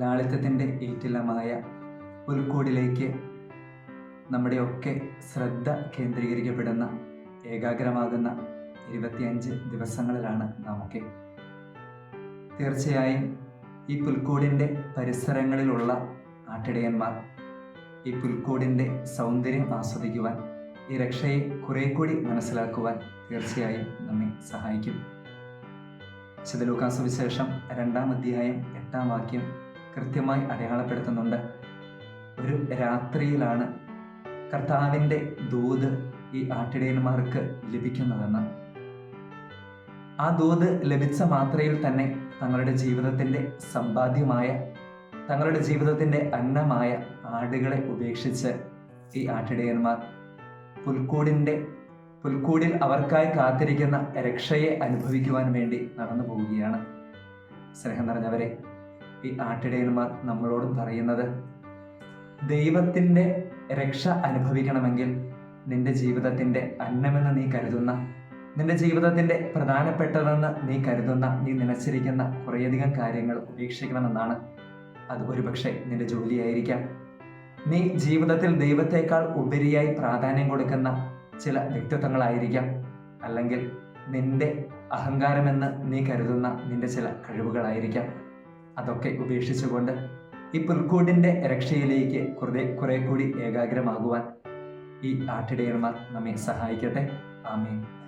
വിശാലമായ പുൽക്കൂടിലേക്ക് നമ്മുടെയൊക്കെ ശ്രദ്ധ കേന്ദ്രീകരിക്കപ്പെടുന്ന ഏകാഗ്രമാകുന്ന ഇരുപത്തിയഞ്ച് ദിവസങ്ങളിലാണ് നാമൊക്കെ. തീർച്ചയായും ഈ പുൽക്കൂടിന്റെ പരിസരങ്ങളിലുള്ള ആട്ടിടയന്മാർ ഈ പുൽക്കൂടിന്റെ സൗന്ദര്യം ആസ്വദിക്കുവാൻ ഈ രക്ഷയെ കുറെ കൂടി മനസ്സിലാക്കുവാൻ തീർച്ചയായും നമ്മെ സഹായിക്കും. ശതലൂക്കാസുവിശേഷം രണ്ടാം അധ്യായം എട്ടാം വാക്യം കൃത്യമായി അടയാളപ്പെടുത്തുന്നുണ്ട്. ഒരു രാത്രിയിലാണ് കർത്താവിന്റെ ദൂത് ഈ ആട്ടിടയന്മാർക്ക് ലഭിക്കുന്നതെന്ന്. ആ ദൂത് ലഭിച്ച മാത്രയിൽ തന്നെ തങ്ങളുടെ ജീവിതത്തിന്റെ സമ്പാദ്യമായ തങ്ങളുടെ ജീവിതത്തിന്റെ അന്നമായ ആടുകളെ ഉപേക്ഷിച്ച് ഈ ആട്ടിടയന്മാർ പുൽക്കൂടിന്റെ പുൽക്കൂടിൽ അവർക്കായി കാത്തിരിക്കുന്ന രക്ഷയെ അനുഭവിക്കുവാൻ വേണ്ടി നടന്നു പോവുകയാണ്. സ്നേഹം നിറഞ്ഞവരെ ഈ ആട്ടിടയന്മാർ നമ്മളോടും പറയുന്നത് ദൈവത്തിന്റെ രക്ഷ അനുഭവിക്കണമെങ്കിൽ നിന്റെ ജീവിതത്തിന്റെ അന്നമെന്ന് നീ കരുതുന്ന നിന്റെ ജീവിതത്തിന്റെ പ്രധാനപ്പെട്ടതെന്ന് നീ കരുതുന്ന നീ നനച്ചിരിക്കുന്ന കുറേയധികം കാര്യങ്ങൾ ഉപേക്ഷിക്കണമെന്നാണ്. അത് ഒരുപക്ഷെ നിന്റെ ജോലിയായിരിക്കാം. നീ ജീവിതത്തിൽ ദൈവത്തെക്കാൾ ഉപരിയായി പ്രാധാന്യം കൊടുക്കുന്ന ചില വ്യക്തിത്വങ്ങളായിരിക്കാം. അല്ലെങ്കിൽ നിന്റെ അഹങ്കാരമെന്ന് നീ കരുതുന്ന നിന്റെ ചില കഴിവുകളായിരിക്കാം. അതൊക്കെ ഉപേക്ഷിച്ചുകൊണ്ട് ഈ പുൽക്കൂടിന്റെ രക്ഷയിലേക്ക് കുറെ കുറെ കൂടി ഏകാഗ്രമാകുവാൻ ഈ ആട്ടിടയന്മാർ നമ്മെ സഹായിക്കട്ടെ. ആമേൻ.